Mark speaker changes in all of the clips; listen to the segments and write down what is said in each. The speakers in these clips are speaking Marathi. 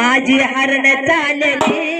Speaker 1: माझी हरण चालली.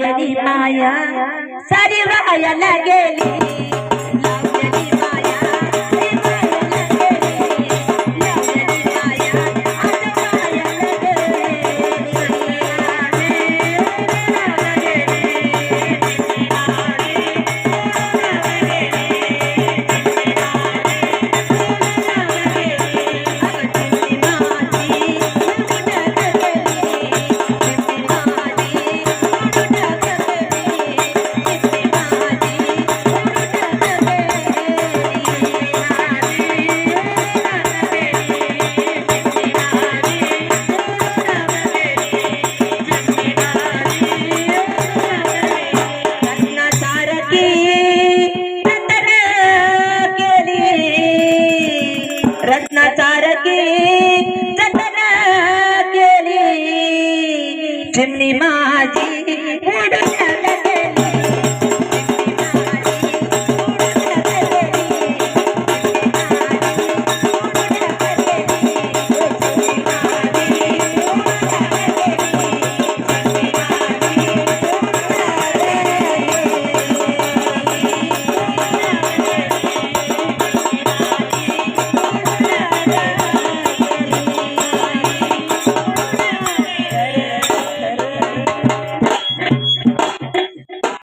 Speaker 1: नदी माया सारी वाया गेली. रत्न तारके